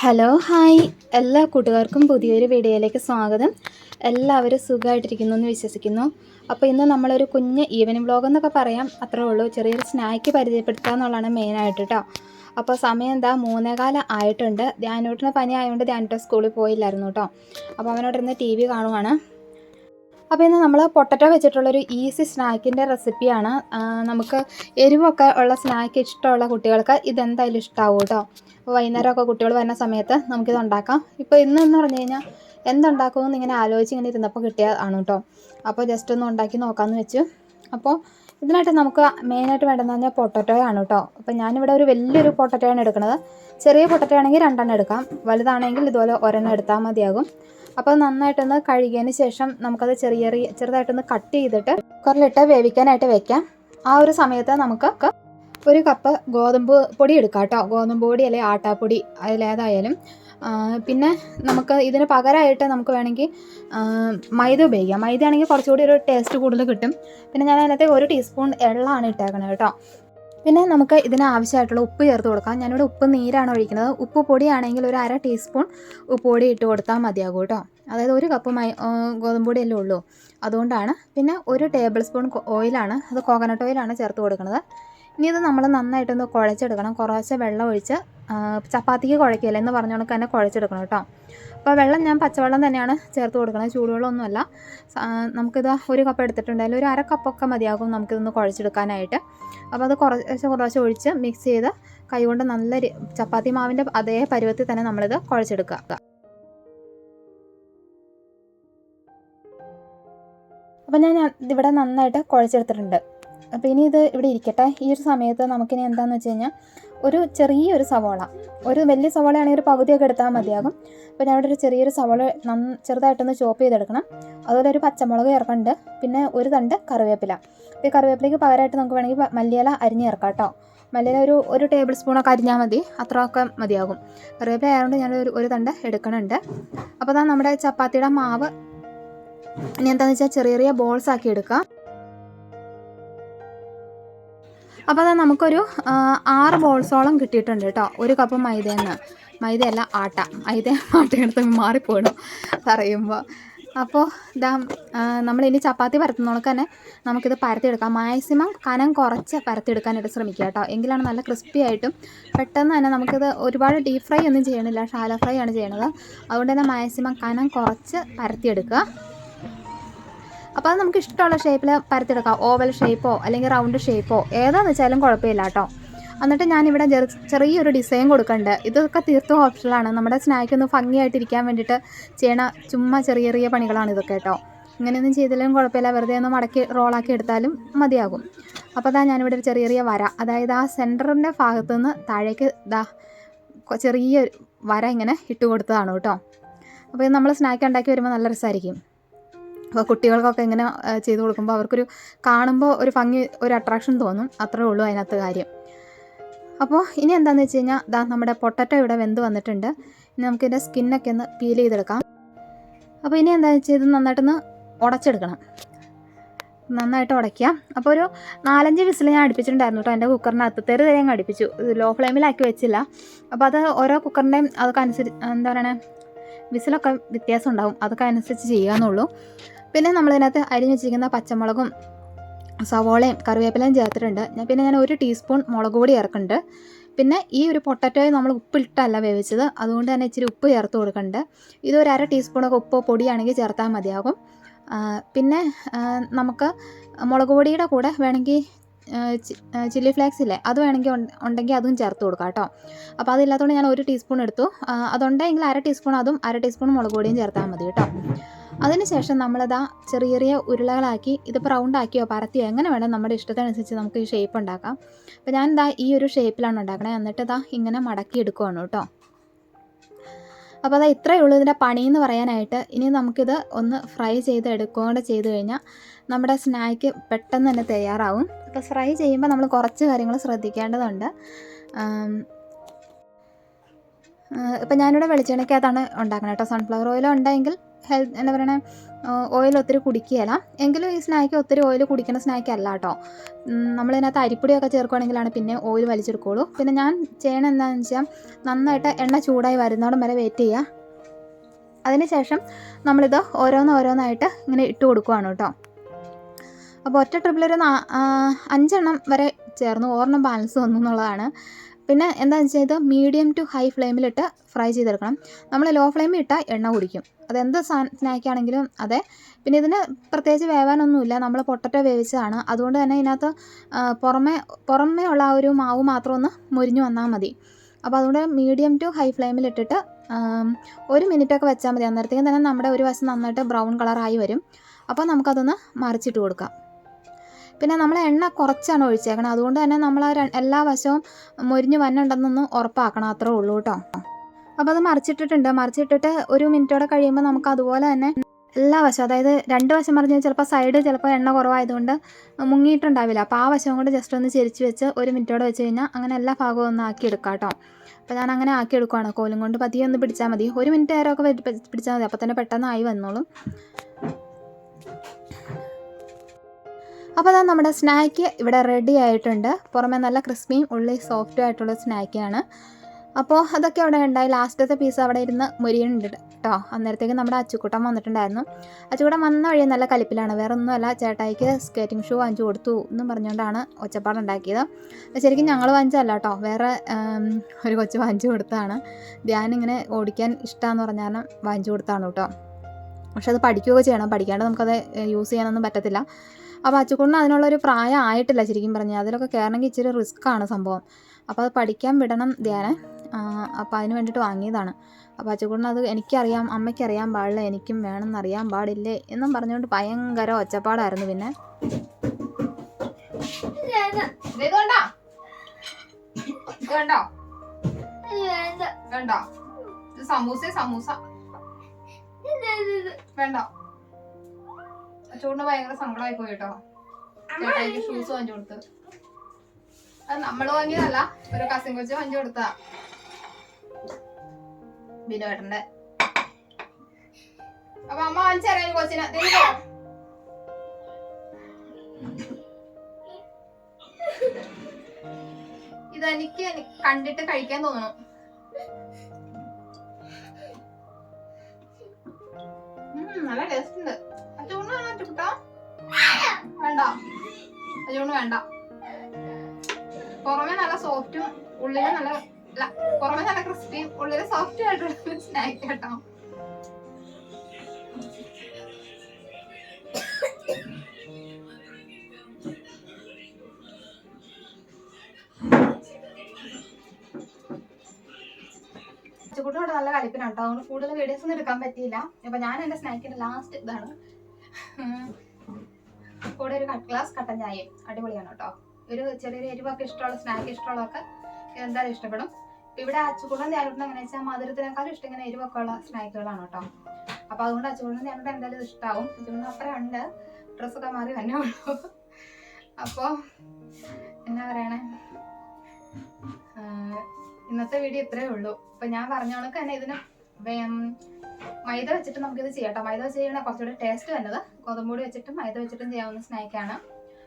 Hello hi. എല്ലാ കൂട്ടുകാർക്കും പുതിയൊരു വീഡിയോയിലേക്ക് സ്വാഗതം. എല്ലാവരും സുഖമായിട്ടിരിക്കുന്നു എന്ന് വിശ്വസിക്കുന്നു. അപ്പോൾ ഇന്ന് നമ്മളൊരു കുഞ്ഞ് ഈവനിങ് വ്ളോഗ് എന്നൊക്കെ പറയാം. അത്രേ ഉള്ളൂ. ചെറിയൊരു സ്നാക്ക് പരിചയപ്പെടുത്തുക എന്നുള്ളതാണ് മെയിനായിട്ട് കേട്ടോ അപ്പോൾ സമയം എന്താ? മൂന്നേകാലം ആയിട്ടുണ്ട്. ധ്യാനോട്ടിന് പനി ആയതുകൊണ്ട് ധ്യാനോട്ട് സ്കൂളിൽ പോയില്ലായിരുന്നു കേട്ടോ അപ്പോൾ അവനോട് ഇന്ന് ടി വി കാണുവാണ്. അപ്പോൾ ഇന്ന് നമ്മൾ പൊട്ടറ്റോ വെച്ചിട്ടുള്ളൊരു ഈസി സ്നാക്കിന്റെ റെസിപ്പിയാണ് നമുക്ക് എരിവൊക്കെ ഉള്ള സ്നാക്ക് ഇഷ്ടമുള്ള കുട്ടികൾക്ക് ഇതെന്തായാലും ഇഷ്ടമാവും കേട്ടോ വൈകുന്നേരമൊക്കെ കുട്ടികൾ വരുന്ന സമയത്ത് നമുക്കിത് ഉണ്ടാക്കാം. ഇപ്പോൾ ഇന്ന് എന്ന് പറഞ്ഞു കഴിഞ്ഞാൽ എന്തുണ്ടാക്കുമെന്ന് ഇങ്ങനെ ആലോചിച്ച് ഇങ്ങനെ ഇരുന്നപ്പോൾ കിട്ടിയതാണ് കേട്ടോ അപ്പോൾ ജസ്റ്റ് ഒന്ന് ഉണ്ടാക്കി നോക്കാമെന്ന് വെച്ചു. അപ്പോൾ ഇതിനായിട്ട് നമുക്ക് മെയിനായിട്ട് വേണ്ടതെന്ന് പറഞ്ഞാൽ പൊട്ടറ്റോയാണ് കേട്ടോ അപ്പോൾ ഞാനിവിടെ ഒരു വലിയൊരു പൊട്ടറ്റോയാണ് എടുക്കുന്നത് ചെറിയ പൊട്ടറ്റോ ആണെങ്കിൽ രണ്ടെണ്ണം എടുക്കാം. വലുതാണെങ്കിൽ ഇതുപോലെ ഒരെണ്ണം എടുത്താൽ മതിയാകും. അപ്പോൾ നന്നായിട്ടൊന്ന് കഴുകിയതിന് ശേഷം നമുക്കത് ചെറിയ ചെറിയ ചെറുതായിട്ടൊന്ന് കട്ട് ചെയ്തിട്ട് കുക്കറിലിട്ട് വേവിക്കാനായിട്ട് വെക്കാം. ആ ഒരു സമയത്ത് നമുക്ക് ഒരു കപ്പ് ഗോതമ്പ് പൊടി എടുക്കാം കേട്ടോ. ഗോതമ്പ് പൊടി അല്ലെങ്കിൽ ആട്ടാപ്പൊടി അതിലേതായാലും പിന്നെ നമുക്ക് ഇതിന് പകരമായിട്ട് നമുക്ക് വേണമെങ്കിൽ മൈദ ഉപയോഗിക്കാം. മൈദ ആണെങ്കിൽ കുറച്ചുകൂടി ഒരു ടേസ്റ്റ് കൂടുതൽ കിട്ടും. പിന്നെ ഞാൻ അതിനകത്ത് ഒരു ടീസ്പൂൺ എള്ളാണ് ഇട്ടേക്കണത് കേട്ടോ. പിന്നെ നമുക്ക് ഇതിന് ആവശ്യമായിട്ടുള്ള ഉപ്പ് ചേർത്ത് കൊടുക്കാം. ഞാനിവിടെ ഉപ്പ് നീരാണ് ഒഴിക്കുന്നത്. ഉപ്പ് പൊടിയാണെങ്കിൽ ഒരു അര ടീസ്പൂൺ ഉപ്പ് പൊടി ഇട്ട് കൊടുത്താൽ മതിയാകും കേട്ടോ. അതായത് ഒരു കപ്പ് മൈ ആ, ഗോതമ്പ് പൊടിയല്ലേ ഉള്ളൂ. അതുകൊണ്ടാണ്. പിന്നെ ഒരു ടേബിൾ സ്പൂൺ ഓയിലാണ്. അത് കോക്കനട്ട് ഓയിലാണ് ചേർത്ത് കൊടുക്കുന്നത്. ഇനി ഇത് നമ്മൾ നന്നായിട്ടൊന്ന് കുഴച്ചെടുക്കണം. കുറേശ്ശെ വെള്ളം ഒഴിച്ച് ചപ്പാത്തിക്ക് കുഴക്കില്ല എന്ന് പറഞ്ഞ കണക്ക് തന്നെ കുഴച്ചെടുക്കണം കേട്ടോ. അപ്പോൾ വെള്ളം ഞാൻ പച്ചവെള്ളം തന്നെയാണ് ചേർത്ത് കൊടുക്കുന്നത് ചൂടുവെള്ളമൊന്നുമല്ല. നമുക്കിത് ഒരു കപ്പ് എടുത്തിട്ടുണ്ട് എടുത്തിട്ടുണ്ടെങ്കിൽ ഒരു അര കപ്പൊക്കെ മതിയാകും നമുക്കിതൊന്ന് കുഴച്ചെടുക്കാനായിട്ട്. അപ്പോൾ അത് കുറച്ച് കുറച്ച് ഒഴിച്ച് മിക്സ് ചെയ്ത് കൈകൊണ്ട് നല്ല ചപ്പാത്തി മാവിന്റെ അതേ പരുവത്തിൽ തന്നെ നമ്മളിത് കുഴച്ചെടുക്കുക. അപ്പോൾ ഞാൻ ഇവിടെ നന്നായിട്ട് കുഴച്ചെടുത്തിട്ടുണ്ട്. അപ്പോൾ ഇനി ഇത് ഇവിടെ ഇരിക്കട്ടെ. ഈ ഒരു സമയത്ത് നമുക്കിനി എന്താണെന്ന് വെച്ച് കഴിഞ്ഞാൽ ഒരു ചെറിയൊരു സവോള. ഒരു വലിയ സവോളയാണെങ്കിൽ ഒരു പകുതിയൊക്കെ എടുത്താൽ മതിയാകും. അപ്പോൾ ഞാനിവിടെ ഒരു ചെറിയൊരു സവോള നന്ന ചെറുതായിട്ടൊന്ന് ചോപ്പ് ചെയ്തെടുക്കണം. അതുപോലെ ഒരു പച്ചമുളക് ചേർക്കുന്നുണ്ട് പിന്നെ ഒരു തണ്ട് കറിവേപ്പില. അപ്പോൾ ഈ കറിവേപ്പിലേക്ക് പകരമായിട്ട് നമുക്ക് വേണമെങ്കിൽ മല്ലിയില അരിഞ്ഞ് ചേർക്കാം കേട്ടോ. മല്ലിയില ഒരു ഒരു ടേബിൾ സ്പൂണൊക്കെ അരിഞ്ഞാൽ മതി. അത്രയൊക്കെ മതിയാകും. കറിവേപ്പില ആയതുകൊണ്ട് ഞാൻ ഒരു ഒരു തണ്ട് എടുക്കണുണ്ട്. അപ്പോൾ അതാ നമ്മുടെ ചപ്പാത്തിയുടെ മാവ് ഇനി എന്താണെന്ന് വെച്ചാൽ ചെറിയ ചെറിയ ബോൾസ് ആക്കി എടുക്കാം. അപ്പോൾ അത് നമുക്കൊരു ആറ് ബോൾസോളം കിട്ടിയിട്ടുണ്ട് കേട്ടോ. ഒരു കപ്പ് മൈദയിൽ മൈദയല്ല ആട്ട. മൈദ ആട്ടയെടുത്ത് മാറിപ്പോയിടും പറയുമ്പോൾ അപ്പോൾ ഇതാ നമ്മളിനി ചപ്പാത്തി പരത്തുന്നോളൊക്കെ തന്നെ നമുക്കിത് പരത്തിയെടുക്കാം. മാക്സിമം കനം കുറച്ച് പരത്തിയെടുക്കാനായിട്ട് ശ്രമിക്കുക കേട്ടോ. എങ്കിലാണ് നല്ല ക്രിസ്പി ആയിട്ടും പെട്ടെന്ന് തന്നെ നമുക്കിത് ഒരുപാട് ഡീപ് ഫ്രൈ ഒന്നും ചെയ്യണില്ല. ഷാല ഫ്രൈ ആണ് ചെയ്യണത്. അതുകൊണ്ട് തന്നെ മാക്സിമം കനം കുറച്ച് പരത്തിയെടുക്കുക. അപ്പോൾ അത് നമുക്ക് ഇഷ്ടമുള്ള ഷേപ്പിൽ പരത്തിയെടുക്കാം. ഓവൽ ഷേപ്പോ അല്ലെങ്കിൽ റൗണ്ട് ഷേപ്പോ ഏതാണെന്ന് വെച്ചാലും കുഴപ്പമില്ല കേട്ടോ. എന്നിട്ട് ഞാനിവിടെ ചെറിയൊരു ഡിസൈൻ കൊടുക്കുന്നുണ്ട്. ഇതൊക്കെ തീർത്തും ഓപ്ഷനാണ് നമ്മുടെ സ്നാക്ക് ഒന്ന് ഭംഗിയായിട്ടിരിക്കാൻ വേണ്ടിയിട്ട് ചെയ്യണ ചുമ്മാ ചെറിയ ചെറിയ പണികളാണ് ഇതൊക്കെ കേട്ടോ. ഇങ്ങനെയൊന്നും ചെയ്തില്ലെങ്കിലും കുഴപ്പമില്ല. വെറുതെ ഒന്ന് മടക്കി റോളാക്കി എടുത്താലും മതിയാകും. അപ്പോൾ അതാ ഞാനിവിടെ ഒരു ചെറിയ ചെറിയ വര. അതായത് ആ സെന്ററിന്റെ ഭാഗത്തു നിന്ന് താഴേക്ക് ഇതാ ചെറിയ വര ഇങ്ങനെ ഇട്ട് കൊടുത്തതാണ് കേട്ടോ. അപ്പോൾ ഇത് നമ്മൾ സ്നാക്ക് ഉണ്ടാക്കി വരുമ്പോൾ നല്ല രസമായിരിക്കും അപ്പോൾ കുട്ടികൾക്കൊക്കെ ഇങ്ങനെ ചെയ്തു കൊടുക്കുമ്പോൾ അവർക്കൊരു കാണുമ്പോൾ ഒരു ഭംഗി ഒരു അട്രാക്ഷൻ തോന്നും. അത്രേ ഉള്ളൂ അതിനകത്ത് കാര്യം. അപ്പോൾ ഇനി എന്താണെന്ന് വെച്ച് കഴിഞ്ഞാൽ ദാ നമ്മുടെ പൊട്ടറ്റോ ഇവിടെ വെന്ത് വന്നിട്ടുണ്ട്. ഇനി നമുക്കിതിന്റെ സ്കിന്നൊക്കെ ഒന്ന് പീൽ ചെയ്തെടുക്കാം. അപ്പോൾ ഇനി എന്താണെന്ന് വെച്ചാൽ ഇത് നന്നായിട്ടൊന്ന് ഉടച്ചെടുക്കണം. നന്നായിട്ട് ഉടയ്ക്കുക അപ്പോൾ ഒരു നാലഞ്ച് വിസിൽ ഞാൻ അടുപ്പിച്ചിട്ടുണ്ടായിരുന്നു കേട്ടോ എന്റെ കുക്കറിനകത്ത് തെറി തരെ അങ്ങ് അടുപ്പിച്ചു. ലോ ഫ്ലെയിമിലാക്കി വെച്ചില്ല. അപ്പോൾ അത് ഓരോ കുക്കറിന്റെയും അതൊക്കെ അനുസരിച്ച് എന്താ പറയണേ വിസിലൊക്കെ വ്യത്യാസം ഉണ്ടാവും. അതൊക്കെ അനുസരിച്ച് ചെയ്യാന്നുള്ളൂ. പിന്നെ നമ്മളിതിനകത്ത് അരിഞ്ഞ് വെച്ചിരിക്കുന്ന പച്ചമുളകും സവോളയും കറിവേപ്പിലയും ചേർത്തിട്ടുണ്ട്. ഞാൻ പിന്നെ ഞാൻ ഒരു ടീസ്പൂൺ മുളക് പൊടി ചേർക്കുന്നുണ്ട്. പിന്നെ ഈ ഒരു പൊട്ടറ്റോയും നമ്മൾ ഉപ്പിട്ടല്ല വേവിച്ചത്. അതുകൊണ്ട് തന്നെ ഇച്ചിരി ഉപ്പ് ചേർത്ത് കൊടുക്കുന്നുണ്ട്. ഇത് ഒരു അര ടീസ്പൂണൊക്കെ ഉപ്പോ പൊടിയാണെങ്കിൽ ചേർത്താൽ മതിയാകും. പിന്നെ നമുക്ക് മുളക് പൊടിയുടെ കൂടെ വേണമെങ്കിൽ ചില്ലി ഫ്ലേക്സ് ഇല്ലേ? അത് വേണമെങ്കിൽ ഉണ്ടെങ്കിൽ അതും ചേർത്ത് കൊടുക്കാം കേട്ടോ. അപ്പോൾ അതില്ലാത്തതുകൊണ്ട് ഞാൻ ഒരു ടീസ്പൂൺ എടുത്തു. അതുണ്ടെങ്കിൽ അര ടീസ്പൂൺ അതും അര ടീസ്പൂൺ മുളക് പൊടിയും ചേർത്താൽ മതി കേട്ടോ. അതിനുശേഷം നമ്മളിതാ ചെറിയ ചെറിയ ഉരുളകളാക്കി ഇതിപ്പോൾ റൗണ്ട് ആക്കിയോ പരത്തിയോ എങ്ങനെ വേണം നമ്മുടെ ഇഷ്ടത്തിനനുസരിച്ച് നമുക്ക് ഈ ഷേപ്പ് ഉണ്ടാക്കാം. അപ്പോൾ ഞാൻ ഇതാ ഈ ഒരു ഷേപ്പിലാണ് ഉണ്ടാക്കണത് എന്നിട്ട് ഇതാ ഇങ്ങനെ മടക്കി എടുക്കുവാണ് കേട്ടോ. അപ്പോൾ അതാ ഇത്രയേ ഉള്ളൂ ഇതിന്റെ പണി എന്ന് പറയാനായിട്ട്. ഇനി നമുക്കിത് ഒന്ന് ഫ്രൈ ചെയ്ത് എടുക്കുകയും ചെയ്ത് കഴിഞ്ഞാൽ നമ്മുടെ സ്നാക്ക് പെട്ടെന്ന് തന്നെ തയ്യാറാവും. അപ്പോൾ ഫ്രൈ ചെയ്യുമ്പോൾ നമ്മൾ കുറച്ച് കാര്യങ്ങൾ ശ്രദ്ധിക്കേണ്ടതുണ്ട്. ഇപ്പം ഞാനിവിടെ വെളിച്ചെണ്ണയ്ക്കകത്താണ് ഉണ്ടാക്കുന്നത് കേട്ടോ. സൺഫ്ലവർ ഓയിൽ ഉണ്ടെങ്കിൽ ഹെൽത്ത് എന്താ പറയണേ ഓയിൽ ഒത്തിരി കുടിക്കുകയില്ല. എങ്കിലും ഈ സ്നാക്ക് ഒത്തിരി ഓയിൽ കുടിക്കുന്ന സ്നാക്ക് അല്ല കേട്ടോ. നമ്മളിതിനകത്ത് അരിപ്പൊടിയൊക്കെ ചേർക്കുകയാണെങ്കിലാണ് പിന്നെ ഓയിൽ വലിച്ചെടുക്കുകയുള്ളൂ. പിന്നെ ഞാൻ ചെയ്യണം എന്താണെന്ന് വെച്ചാൽ നന്നായിട്ട് എണ്ണ ചൂടായി വരുന്നോടം വരെ വെയിറ്റ് ചെയ്യുക. അതിനുശേഷം നമ്മളിത് ഓരോന്ന് ഓരോന്നായിട്ട് ഇങ്ങനെ ഇട്ട് കൊടുക്കുവാണ് കേട്ടോ. അപ്പോൾ ഒറ്റ ട്രിപ്പിലൊരു അഞ്ചെണ്ണം വരെ ചേർന്നു. ഒരെണ്ണം ബാലൻസ് വന്നു എന്നുള്ളതാണ്. പിന്നെ എന്താണെന്ന് വെച്ചാൽ ഇത് മീഡിയം ടു ഹൈ ഫ്ലെയിമിലിട്ട് ഫ്രൈ ചെയ്തെടുക്കണം. നമ്മൾ ലോ ഫ്ലെയിമിൽ ഇട്ടാൽ എണ്ണ കുടിക്കും. അതെന്ത് സ്നാക്ക് ആണെങ്കിലും അതെ. പിന്നെ ഇതിന് പ്രത്യേകിച്ച് വേവാനൊന്നുമില്ല. നമ്മൾ പൊട്ടറ്റോ വേവിച്ചതാണ്. അതുകൊണ്ട് തന്നെ ഇതിനകത്ത് പുറമേ പുറമേ ഉള്ള ആ ഒരു മാവ് മാത്രം ഒന്ന് മുരിഞ്ഞു വന്നാൽ മതി. അപ്പോൾ അതുകൊണ്ട് മീഡിയം ടു ഹൈ ഫ്ലെയിമിൽ ഇട്ടിട്ട് ഒരു മിനിറ്റൊക്കെ വെച്ചാൽ മതി. അന്നേരത്തേക്കും തന്നെ നമ്മുടെ ഒരു വശം നന്നായിട്ട് ബ്രൗൺ കളറായി വരും. അപ്പോൾ നമുക്കതൊന്ന് മറിച്ചിട്ട് കൊടുക്കാം. പിന്നെ നമ്മൾ എണ്ണ കുറച്ചാണ് ഒഴിച്ചേക്കണം. അതുകൊണ്ട് തന്നെ നമ്മൾ എല്ലാ വശവും മൊരിഞ്ഞ് വന്നുണ്ടെന്നൊന്ന് ഉറപ്പാക്കണം. അത്രേ ഉള്ളൂ കേട്ടോ. അപ്പോൾ അത് മറിച്ചിട്ടിട്ടുണ്ട്. മറിച്ചിട്ടിട്ട് ഒരു മിനിറ്റോടെ കഴിയുമ്പോൾ നമുക്ക് അതുപോലെ തന്നെ എല്ലാ വശവും അതായത് രണ്ട് വശം മറിഞ്ഞ് ചിലപ്പോൾ സൈഡ് ചിലപ്പോൾ എണ്ണ കുറവായതുകൊണ്ട് മുങ്ങിയിട്ടുണ്ടാവില്ല. അപ്പോൾ ആ വശവും കൂടെ ജസ്റ്റ് ഒന്ന് ചെരിച്ച് വെച്ച് ഒരു മിനിറ്റോടെ വെച്ച് കഴിഞ്ഞാൽ അങ്ങനെ എല്ലാ ഭാഗവും ഒന്ന് ആക്കി എടുക്കാം കേട്ടോ. അപ്പോൾ ഞാൻ അങ്ങനെ ആക്കി എടുക്കുവാണ്. കോലും കൊണ്ട് പതിയെ ഒന്ന് പിടിച്ചാൽ മതി. ഒരു മിനിറ്റ് നേരമൊക്കെ പിടിച്ചാൽ മതി. അപ്പോൾ തന്നെ പെട്ടെന്ന് ആയി വന്നോളും. അപ്പോൾ അതാ നമ്മുടെ സ്നാക്ക് ഇവിടെ റെഡി ആയിട്ടുണ്ട്. പുറമെ നല്ല ക്രിസ്പിയും ഉള്ളിൽ സോഫ്റ്റും ആയിട്ടുള്ള സ്നാക്കാണ് അപ്പോൾ അതൊക്കെ അവിടെ ഉണ്ടായി. ലാസ്റ്റത്തെ പീസ് അവിടെ ഇരുന്ന് മുരിയുണ്ട് കേട്ടോ അന്നേരത്തേക്ക് നമ്മുടെ അച്ചുക്കുട്ടൻ വന്നിട്ടുണ്ടായിരുന്നു. അച്ചുക്കുട്ടൻ വന്ന വഴി നല്ല കലിപ്പിലാണ്. വേറെ ഒന്നുമല്ല ചേട്ടായിക്ക് സ്കേറ്റിംഗ് ഷൂ വാങ്ങിച്ചു കൊടുത്തു എന്നും പറഞ്ഞുകൊണ്ടാണ് ഒച്ചപ്പാടുണ്ടാക്കിയത് ശരിക്കും ഞങ്ങൾ വാങ്ങിച്ചല്ല കേട്ടോ വേറെ ഒരു കൊച്ച് വാങ്ങിച്ചു കൊടുത്തതാണ്. ധ്യാൻ ഇങ്ങനെ ഓടിക്കാൻ ഇഷ്ടമാണെന്ന് പറഞ്ഞാൽ വാങ്ങിച്ചു കൊടുത്താണ് കേട്ടോ പക്ഷെ അത് പഠിക്കുകയൊക്കെ ചെയ്യണം. പഠിക്കാണ്ട് നമുക്കത് യൂസ് ചെയ്യാനൊന്നും പറ്റത്തില്ല. അപ്പോൾ അച്ചുക്കുണ്ണ അതിനുള്ളൊരു പ്രായം ആയിട്ടില്ല ശരിക്കും പറഞ്ഞാൽ അതിലൊക്കെ കയറണമെങ്കിൽ ഇച്ചിരി റിസ്ക് ആണ് സംഭവം. അപ്പോൾ അത് പഠിക്കാൻ വിടണം ധ്യാനെ. അപ്പോൾ അതിന് വേണ്ടിയിട്ട് വാങ്ങിയതാണ്. അപ്പോൾ അച്ചുക്കുണ്ണ അത് എനിക്കറിയാം അമ്മയ്ക്കറിയാൻ പാടില്ല എനിക്കും വേണമെന്ന് അറിയാൻ പാടില്ലേ എന്നും പറഞ്ഞുകൊണ്ട് ഭയങ്കര ഒച്ചപ്പാടായിരുന്നു പിന്നെ. കണ്ടോ കണ്ടോ സമൂസ സമൂസ. വേണ്ട. ചൂടിന് ഭയങ്കര സങ്കടമായി പോയി കേട്ടോ. ചേട്ടായിക്ക് ഷൂസ് വാങ്ങി കൊടുത്ത്. അത് നമ്മൾ വാങ്ങിയതല്ല ഒരു കസിൻ കൊച്ചു വാങ്ങിച്ചു കൊടുത്ത. ബിനോട്ടന്റെ അപ്പൊ അമ്മ വാങ്ങിച്ചു തരാം കൊച്ചിനെ. ഇതെനിക്ക് കണ്ടിട്ട് കഴിക്കാൻ തോന്നണം. വേണ്ട. പുറമെ നല്ല സോഫ്റ്റും ഉള്ളിൽ നല്ല പുറമെ നല്ല ക്രിസ്പിയും ഉള്ളിൽ സോഫ്റ്റും ആയിട്ടുള്ള സ്നാക്ക് കേട്ടോ. അച്ചുക്കുട്ടനോട് നല്ല കളിപ്പിനാണ് കേട്ടോ അതുകൊണ്ട് കൂടുതൽ വീഡിയോസ് ഒന്നും എടുക്കാൻ പറ്റിയില്ല. അപ്പൊ ഞാൻ എന്റെ സ്നാക്കിന്റെ ലാസ്റ്റ് ഇതാണ്. കൂടെ ഒരു ഗ്ലാസ് കട്ടൻ ചായയും അടിപൊളിയാണ് കേട്ടോ. ഒരു ചെറിയൊരു എരിവൊക്കെ ഇഷ്ടമുള്ള സ്നാക്ക് ഇഷ്ടമുള്ളതൊക്കെ എന്തായാലും ഇഷ്ടപ്പെടും. ഇവിടെ അച്ചുകൂടം ധ്യാനം എങ്ങനെ വെച്ചാൽ മധുരത്തിനേക്കാളും ഇഷ്ടം ഇങ്ങനെ എരിവൊക്കെ ഉള്ള സ്നാക്കുകളാണ് കേട്ടോ. അപ്പൊ അതുകൊണ്ട് അച്ചുകൂടം ധ്യാനം എന്തായാലും ഇഷ്ടാവും. അച്ചുകൂടം അപ്പുറം ഉണ്ട്. ഡ്രസ്സൊക്കെ മാറി തന്നെ ഉള്ളൂ. അപ്പോ എന്നാ പറയണേ? ഇന്നത്തെ വീഡിയോ ഇത്രയേ ഉള്ളൂ. അപ്പൊ ഞാൻ പറഞ്ഞോണക്ക് തന്നെ ഇതിന് മൈദ വെച്ചിട്ട് നമുക്കിത് ചെയ്യാം മൈദ വെച്ച് ചെയ്യണ കുറച്ചുകൂടി ടേസ്റ്റ് വന്നത് ഗോതമ്പൊടി വെച്ചിട്ടും മൈദ വെച്ചിട്ടും ചെയ്യാവുന്ന സ്നാക്കാണ്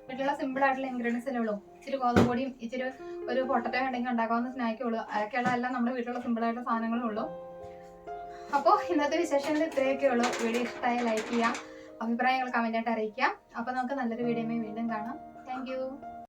വീട്ടിലുള്ള സിമ്പിൾ ആയിട്ടുള്ള ഇൻഗ്രീഡിയൻസ് അല്ലേ ഉള്ളൂ. ഇച്ചിരി ഗോതമ്പൊടിയും ഇച്ചിരി ഒരു പൊട്ടറ്റോ ഉണ്ടെങ്കിൽ ഉണ്ടാക്കാവുന്ന സ്നാക്കേ ഉള്ളൂ. അതൊക്കെയുള്ള എല്ലാം നമ്മുടെ വീട്ടിലുള്ള സിമ്പിൾ ആയിട്ടുള്ള സാധനങ്ങളും ഉള്ളൂ. അപ്പോൾ ഇന്നത്തെ വിശേഷങ്ങൾ ഇത്രയൊക്കെ ഉള്ളൂ. വീഡിയോ ഇഷ്ടമായ ലൈക്ക് ചെയ്യാം. അഭിപ്രായങ്ങൾ കമന്റായിട്ട് അറിയിക്കാം. അപ്പോൾ നമുക്ക് നല്ലൊരു വീഡിയോ വീണ്ടും കാണാം. താങ്ക്